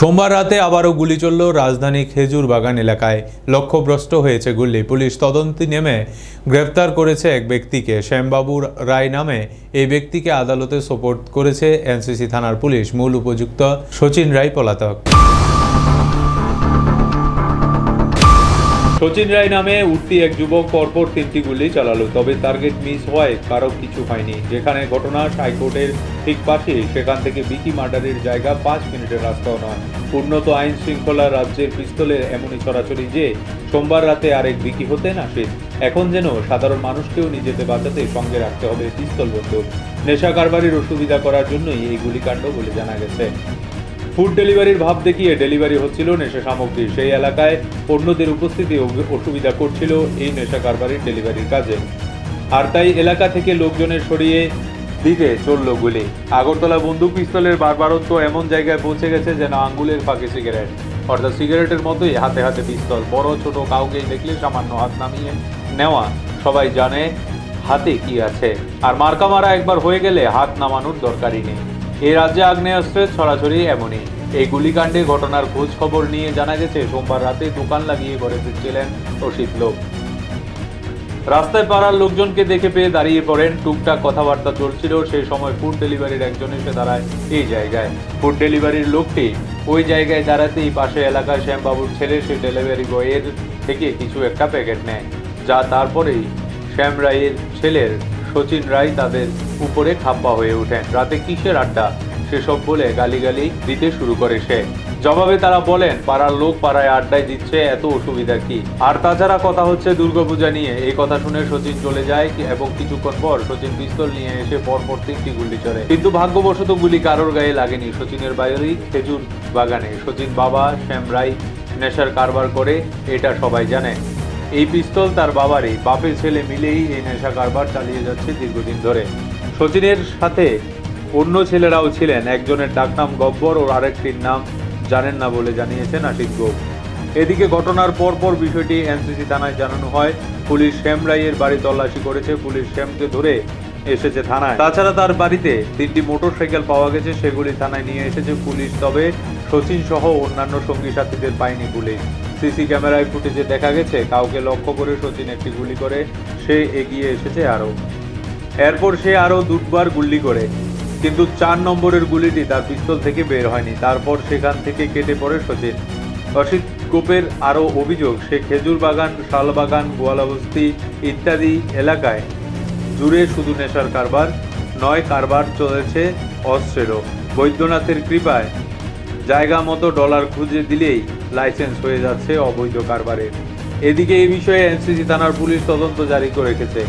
সোমবার রাতে আবারও গুলি চলল রাজধানী খেজুর বাগান এলাকায়। লক্ষ্যভ্রষ্ট হয়েছে গুলি। পুলিশ তদন্তে নেমে গ্রেফতার করেছে এক ব্যক্তিকে। শ্যামবাবুর রায় নামে এই ব্যক্তিকে আদালতে সোপোর্ট করেছে এনসিসি থানার পুলিশ। মূল উপযুক্ত সচিন রায় পলাতক। সচিন রায় নামে উঠতি এক যুবক, পরপর তিনটি গুলি চালালো, তবে টার্গেট মিস হওয়ায় কারও কিছু হয়নি। যেখানে ঘটনা হাইকোর্টের ঠিক পাশে সেখান থেকে বিকি মার্ডারের জায়গা পাঁচ মিনিটের রাস্তাও নয়। উন্নত আইন শৃঙ্খলা রাজ্যের পিস্তলের এমনই ছড়াছড়ি যে, সোমবার রাতে আরেক বিকি হতেন আসে এখন যেন সাধারণ মানুষকেও নিজেকে বাঁচাতে সঙ্গে রাখতে হবে পিস্তল বন্দুক। নেশা কারবারির অসুবিধা করার জন্যই এই গুলিকাণ্ড বলে জানা গেছে। ফুড ডেলিভারির ভাব দেখিয়ে ডেলিভারি হচ্ছিল নেশা সামগ্রী। সেই এলাকায় অন্যদের উপস্থিতি অসুবিধা করছিল এই নেশা কারবারির ডেলিভারির কাজে। আর তাই এলাকা থেকে লোকজনের সরিয়ে দিতে চলল গুলি। আগরতলা বন্দুক পিস্তলের বারবারত্ব এমন জায়গায় পৌঁছে গেছে যেন আঙ্গুলের ফাঁকে সিগারেট। অর্থাৎ সিগারেটের মতোই হাতে হাতে পিস্তল। বড়, ছোট কাউকেই দেখলে সামান্য হাত নামিয়ে নেওয়া সবাই জানে হাতে কি আছে। আর মার্কা মারা একবার হয়ে গেলে হাত নামানোর দরকারই নেই। এই রাজ্যে আগ্নেয়াস্ত্রের ছড়াছড়ি এমনই। এই গুলিকাণ্ডে ঘটনার খোঁজ খবর নিয়ে জানা গেছে, সোমবার রাতে দোকান লাগিয়ে ঘরে ফিরছিলেন অসিত লোক। রাস্তায় পাড়ার লোকজনকে দেখে পেয়ে দাঁড়িয়ে পড়েন, টুকটাক কথাবার্তা চলছিল সেই সময় ফুড ডেলিভারির একজন এসে দাঁড়ায় এই জায়গায়। ফুড ডেলিভারির লোকটি ওই জায়গায় দাঁড়াতেই পাশে এলাকার শ্যামবাবুর ছেলে সেই ডেলিভারি বয়ের থেকে কিছু একটা প্যাকেট নেয়, যা তারপরেই শ্যাম রায়ের ছেলের সচিন রায় তাদের উপরে খাপ্পা হয়ে ওঠেন। রাতে কিসের আড্ডা? সেসব বলে গালিগালি দিতে শুরু করে সে। জবাবে তারা বলেন, পাড়ার লোক পাড়ায় আড্ডায় দিচ্ছে, এত অসুবিধা কি? আর তাছাড়া কথা হচ্ছে দুর্গাপূজা নিয়ে। এই কথা শুনে সচিন চলে যায় এবং কিছুক্ষণ পর সচিন পিস্তল নিয়ে এসে পরপর তিনটি গুলি চড়ে। কিন্তু ভাগ্যবশত গুলি কারোর গায়ে লাগেনি। সচিনের বাইরেই খেজুর বাগানে। সচিন বাবা শ্যাম রায় নেশার কারবার করে, এটা সবাই জানে। এই পিস্তল তার বাবারই। বাপের ছেলে মিলেই এই নেশা কারবার চালিয়ে যাচ্ছে দীর্ঘদিন ধরে। শচীনের সাথে অন্য ছেলেরাও ছিলেন। একজনের ডাকনাম গব্বর ও আরেকটির নাম জানেন না বলে জানিয়েছেন আশিক গোপ। এদিকে ঘটনার পরপর বিষয়টি এনসিসি থানায় জানানো হয়। পুলিশ শ্যাম রায়ের বাড়ি তল্লাশি করেছে। পুলিশ শ্যামকে ধরে এসেছে থানায়। তাছাড়া তার বাড়িতে তিনটি মোটরসাইকেল পাওয়া গেছে, সেগুলি থানায় নিয়ে এসেছে পুলিশ। তবে সচিন সহ অন্যান্য সঙ্গী সাথীদের পায়নি পুলিশ। সিসি ক্যামেরায় ফুটেজে দেখা গেছে, কাউকে লক্ষ্য করে সচিন একটি গুলি করে, সে এগিয়ে এসেছে আরও। এরপর সে আরও দুবার গুলি করে, কিন্তু চার নম্বরের গুলিটি তার পিস্তল থেকে বের হয়নি। তারপর সেখান থেকে কেটে পড়ে সচিন। অসিত গোপের আরও অভিযোগ, সে খেজুর বাগান শালবাগান, গোয়ালাবস্তি ইত্যাদি এলাকায় জুড়ে শুধু নেশার কারবার, নয় কারবার চলেছে অস্ত্রেরও। বৈদ্যনাথের কৃপায় জায়গা মতো ডলার খুঁজে দিলেই লাইসেন্স হয়ে যাচ্ছে অবৈধ কারবারের এদিকে এই বিষয়ে এনসিসি থানার পুলিশ তদন্ত জারি করে রেখেছে।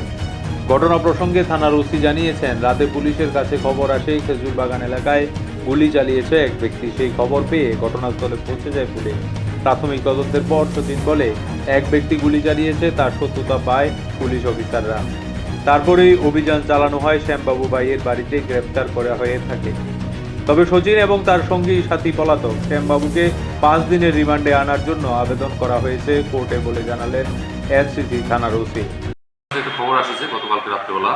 ঘটনা প্রসঙ্গে থানার ওসি জানিয়েছেন, রাতে পুলিশের কাছে খবর আসে খেজুর বাগান এলাকায় গুলি চালিয়েছে এক ব্যক্তি। সেই খবর পেয়ে ঘটনাস্থলে পৌঁছে যায় পুলিশ। প্রাথমিক তদন্তের পর সচিন বলে, এক ব্যক্তি গুলি চালিয়েছে, তার সত্যতা পায় পুলিশ অফিসাররা। তারপরেই অভিযান চালানো হয় শ্যামবাবু ভাইয়ের বাড়িতে, গ্রেপ্তার করা হয়ে থাকে। তবে সচিন এবং তার সঙ্গী সাথী পলাতক শ্যামবাবুকে পাঁচ দিনের রিমান্ডে আনার জন্য আবেদন করা হয়েছে কোর্টে বলে জানালেন এনসিসি থানার ওসি। একটা খবর আসছে গতকালকে রাত্রেবেলা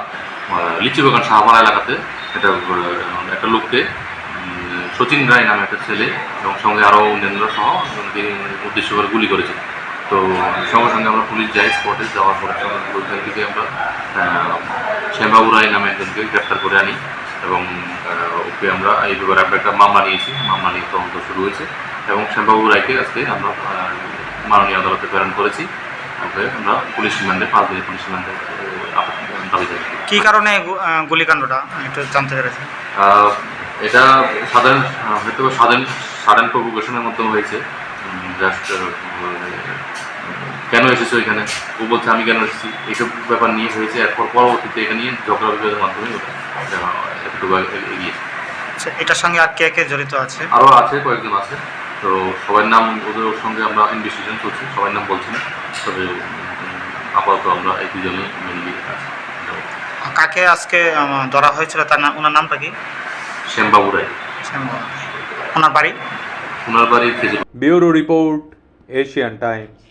লিচি বাগান এলাকাতে। একটা একটা লোককে সচিন রায় নামে একটা ছেলে এবং সঙ্গে আরও অন্যান্য সহ উদ্দেশ্য করে গুলি করেছে তো সঙ্গে সঙ্গে আমরা পুলিশ যাই স্পটে যাওয়ার পরে সঙ্গে ওইখান থেকে আমরা। শ্যামবাবু রায় নামে একজনকে গ্রেপ্তার করে আনি এবং ওকে আমরা এই ব্যাপারে আমরা একটা মামলা নিয়েছি। মামলা নিয়ে তদন্ত শুরু হয়েছে এবং শ্যামবাবু রায়কে আজকে আমরা মাননীয় আদালতে প্রেরণ করেছি। ওকে আমরা পুলিশ রিমান্ডে পাঁচ দিনের পুলিশ রিমান্ডে দাবি জানাই। কি কারণে গুলিকাণ্ডটা? একটু জানতে পেরেছি এটা সাধারণ হয়তো সাধারণ সাধারণ প্রভোকেশনের মতো হয়েছে। জাস্ট কেন এসেছ এখানে? ও বলছে আমি কেন এসেছি? এইসব ব্যাপার নিয়ে হয়েছে। এরপর পরবর্তীতে এটা নিয়ে ঝগড়া বিবাদের মাধ্যমে একটু এ- এগিয়েছে আচ্ছা এটার সঙ্গে আর কে কে জড়িত আছে? আরও আছে কয়েকজন আছে। তো সবার নাম ওদের সঙ্গে আমরা ইনভেস্টিগেশন করছি সবার নাম বলছি না। তবে আপাতত আমরা এই দুজনে মেনলি আছি। কাকে আজকে ধরা হয়েছিল? তার নাম ওনার নামটা কি? শ্যামবাবু রায়। শ্যামবাবু। ওনার বাড়ি? ওনার বাড়ি খেজুর ব্যুরো রিপোর্ট এশিয়ান টাইমস।